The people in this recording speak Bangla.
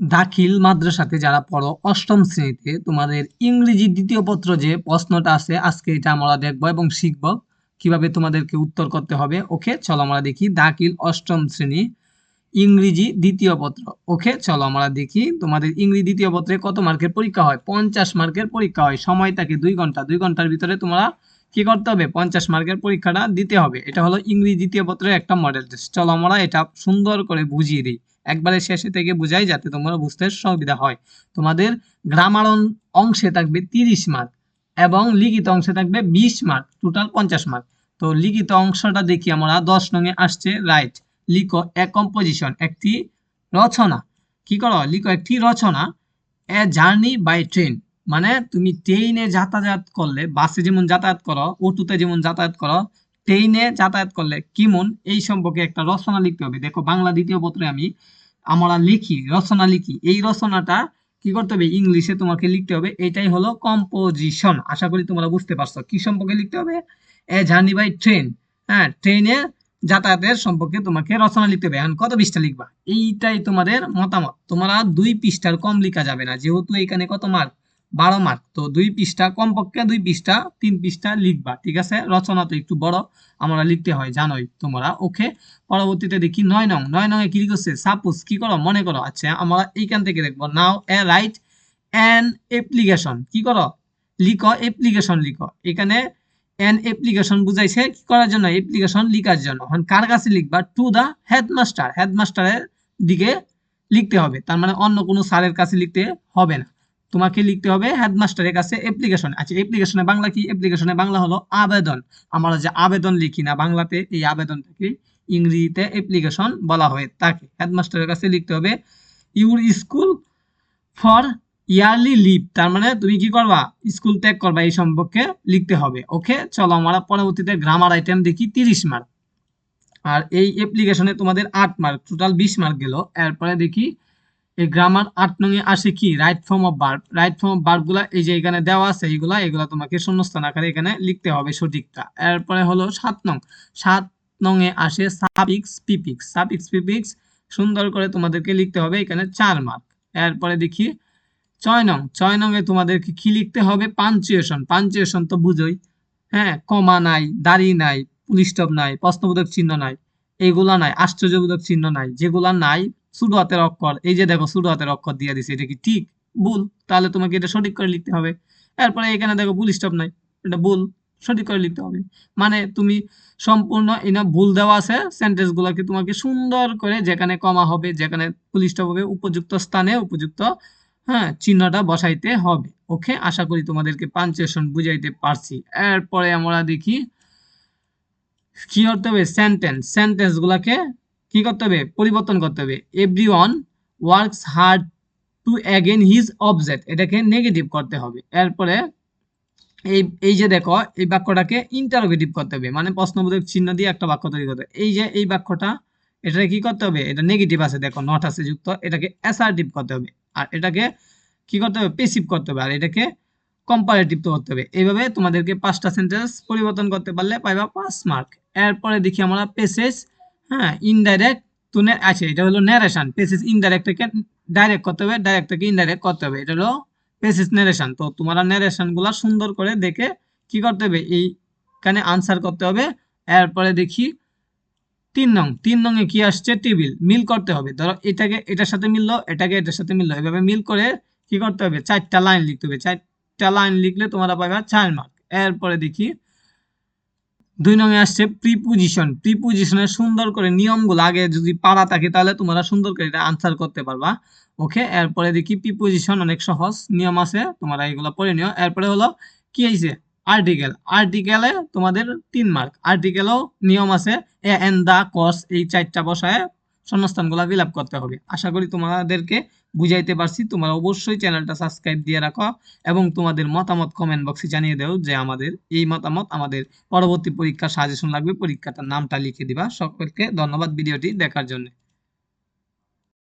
দাখিল মাদ্রাসাতে যারা পড়ো, অষ্টম শ্রেণীতে তোমাদের ইংরেজি দ্বিতীয় পত্র যে প্রশ্নটা আছে, আজকে এটা আমরা দেখব এবং শিখব কীভাবে তোমাদেরকে উত্তর করতে হবে। ওকে, চলো আমরা দেখি, দাখিল অষ্টম শ্রেণি, ইংরেজি দ্বিতীয় পত্র। ওকে, চলো আমরা দেখি, তোমাদের ইংরেজি দ্বিতীয় পত্রে কত মার্কের পরীক্ষা হয়? পঞ্চাশ মার্কের পরীক্ষা হয়। সময় থাকে দুই ঘণ্টা, দুই ঘণ্টার ভিতরে তোমরা কি করতে হবে? পঞ্চাশ মার্কের পরীক্ষাটা দিতে হবে। এটা হলো ইংরেজি দ্বিতীয় পত্রের একটা মডেল টেস্ট চলো আমরা এটা সুন্দর করে বুঝিয়ে দিই। একবারে শেষে থেকে বুঝাই যাতে তোমরা বুঝতে সুবিধা হয়। তোমাদের গ্রামার অংশে থাকবে তিরিশ মার্ক এবং লিখিত অংশে থাকবে বিশ মার্ক টোটাল পঞ্চাশ মার্ক তো লিখিত অংশটা দেখি আমরা দশ নঙে আসছে রাইট লিখো এ কম্পোজিশন একটি রচনা। কি করো? লিখো একটি রচনা এ জার্নি বাই ট্রেন মানে তুমি ট্রেনে যাতায়াত করলে বাসে যেমন যাতায়াত করো অটোতে যেমন যাতায়াত করো ট্রেনে যাতায়াত করলে কেমন? এই সম্পর্কে একটা রচনা লিখতে হবে। দেখো বাংলা দ্বিতীয় পত্রে আমি আমরা লিখি, রচনা লিখি। এই রচনাটা কি করতে হবে? ইংলিশে তোমাকে লিখতে হবে। এটাই হলো কম্পোজিশন আশা করি তোমরা বুঝতে পারছ। কি সম্পর্কে লিখতে হবে? এ জার্নি বাই ট্রেন হ্যাঁ ট্রেনে যাতায়াতের সম্পর্কে তোমাকে রচনা লিখতে হবে। এখন কত পৃষ্ঠা লিখবা? এইটাই তোমাদের মতামত। তোমরা দুই পৃষ্ঠার কম লিখা যাবে না। যেহেতু এখানে কত মার্ক বারো মার্ক তো দুই পৃষ্ঠা, কমপক্ষে দুই পৃষ্ঠা, তিন পৃষ্ঠা লিখবা, ঠিক আছে? রচনা তো একটু বড়, আমরা লিখতে হয়, জানোই তোমরা। ওকে, পরবর্তীতে দেখি নয় নং নয় নং এ কি করছে সাপোজ, কি করো? মনে করো আচ্ছা আমরা এইখান থেকে দেখব। Now, uh write an application. কি করো? লিখো, অ্যাপ্লিকেশন লিখো। এখানে অ্যান অ্যাপ্লিকেশন বুঝাইছে কি করার জন্য? অ্যাপ্লিকেশন লিখার জন্য। এখন কার কাছে লিখবা? To the headmaster. হেডমাস্টারের দিকে লিখতে হবে। তার মানে অন্য কোনো স্যারের কাছে লিখতে হবে না। তোমাকে লিখতে হবে হেডমাস্টারের কাছে অ্যাপ্লিকেশন আচ্ছা অ্যাপ্লিকেশনে বাংলা কি? অ্যাপ্লিকেশনে বাংলা হলো আবেদন। আমরা যে আবেদন লিখি না বাংলাতে, এই আবেদনটাকে ইংরেজিতে অ্যাপ্লিকেশন বলা হয়ে থাকে হেডমাস্টারের কাছে লিখতে হবে your school for yearly leave তার মানে তুমি কি করবা? স্কুল ত্যাগ করবা, এই সম্পর্কে লিখতে হবে। ওকে চলো আমরা পরবর্তীতে গ্রামার আইটেম দেখি, তিরিশ মার্ক আর এই অ্যাপ্লিকেশনে তোমাদের আট মার্ক টোটাল বিশ মার্ক গেল। এরপরে দেখি এই গ্রামার আট নঙে আসে কি? Right form of verb right form of বার্বগুলা এই যে এখানে দেওয়া আছে, এইগুলা, এগুলা তোমাকে শূন্যস্থান আকারে এখানে লিখতে হবে সঠিকটা। এরপরে হলো সাত নং। সাত নঙে আসে সাফিক্স পিপিক্স সাফিক্স পিপিক্স সুন্দর করে তোমাদেরকে লিখতে হবে এখানে চার মার্ক এরপরে দেখি, ছয় নং। ছয় নঙে তোমাদেরকে কি লিখতে হবে? পাঞ্চুয়েশন পাঞ্চুয়েশন তো বুঝোই। হ্যাঁ কমা নাই, দাড়ি নাই, পুলিশ স্টপ নাই, প্রশ্নবোধক চিহ্ন নাই। এইগুলা নাই, আশ্চর্যবোধক চিহ্ন নাই, যেগুলা নাই, ছোট হাতের অক্ষর, এই যে দেখো ছোট হাতের অক্ষর দিয়ে দিছে, এটা কি ঠিক? ভুল, তাহলে তোমাকে এটা সঠিক করে লিখতে হবে। এরপরে এখানে দেখো ভুল স্টপ নাই, এটা ভুল, সঠিক করে লিখতে হবে। মানে তুমি সম্পূর্ণ এনা ভুল দেওয়া আছে সেন্টেন্স গুলাকে তোমাকে সুন্দর করে যেখানে কমা হবে, যেখানে ফুল স্টপ হবে, উপযুক্ত স্থানে উপযুক্ত হ্যাঁ চিহ্নটা বসাইতে হবে। ওকে আশা করি তোমাদেরকে পাঞ্চুয়েশন বুঝাইতে পারছি। এরপরে আমরা দেখি কি করতে হবে? সেন্টেন্স সেন্টেন্স গুলাকে কি করতে হবে? পরিবর্তন করতে হবে। Everyone works hard to again his object এটাকে নেগেটিভ করতে হবে। এরপরে এই এই যে দেখো, এই বাক্যটাকে ইন্টারোগেটিভ করতে হবে। মানে প্রশ্নবোধক চিহ্ন দিয়ে একটা বাক্য তৈরি করতে এই যে, এই বাক্যটা এটা কি করতে হবে? এটা নেগেটিভ আছে, দেখো নট আছে যুক্ত। এটাকে অ্যাসার্টিভ করতে হবে। আর এটাকে কি করতে হবে? পেসিভ করতে হবে। আর এটাকে কম্পারেটিভ তো করতে হবে। এইভাবে তোমাদেরকে পাঁচটা সেন্টেন্স পরিবর্তন করতে পারলে পাইবা পাঁচ মার্ক এরপরে দেখি আমরা পেসেজ হ্যাঁ ইনডাইরেক্ট তো আছে, এটা হলো ন্যারেশন পেসেজ ইনডাইরেক্ট থেকে ডাইরেক্ট করতে হবে ডাইরেক্ট থেকে ইনডাইরেক্ট করতে হবে, এটা হলো পেসেজ ন্যারেশন তো তোমরা ন্যারেশনগুলা সুন্দর করে দেখে কি করতে হবে, এইখানে আনসার করতে হবে, এরপরে দেখি তিন নং তিন নং এ কি আসছে টেবিল মিল করতে হবে, ধরো এটাকে, এটার সাথে মিললো, এটাকে এটার সাথে মিললো, এভাবে মিল করে কি করতে হবে, চারটা লাইন লিখতে হবে, চারটা লাইন লিখলে তোমরা পাবে চার মার্ক এরপরে দেখি দুই নম্বরে আসছে প্রিপোজিশন প্রিপোজিশনের সুন্দর করে নিয়মগুলো আগে যদি পারা থাকে তাহলে তোমরা সুন্দর করে এটা আনসার করতে পারবা। ওকে এরপরে দেখি প্রিপোজিশন অনেক সহজ, নিয়ম আছে, তোমরা এগুলো পড়ে নিও। এরপরে হলো, কি হয়েছে আর্টিকেল আর্টিকেলে তোমাদের তিন মার্ক আর্টিকেলও নিয়ম আছে এ এন দা কস এই চারটা বসায় শূন্যস্থানগুলো ফিল আপ করতে হবে। আশা করি তোমাদেরকে বুঝাইতে পারছি। তোমরা অবশ্যই চ্যানেলটা সাবস্ক্রাইব দিয়ে রাখো এবং তোমাদের মতামত কমেন্ট বক্সে জানিয়ে দাও যে আমাদের এই মতামত, আমাদের পরবর্তী পরীক্ষার সাজেশন লাগবে, পরীক্ষাটার নামটা লিখে দিবা। সকলকে ধন্যবাদ ভিডিওটি দেখার জন্য।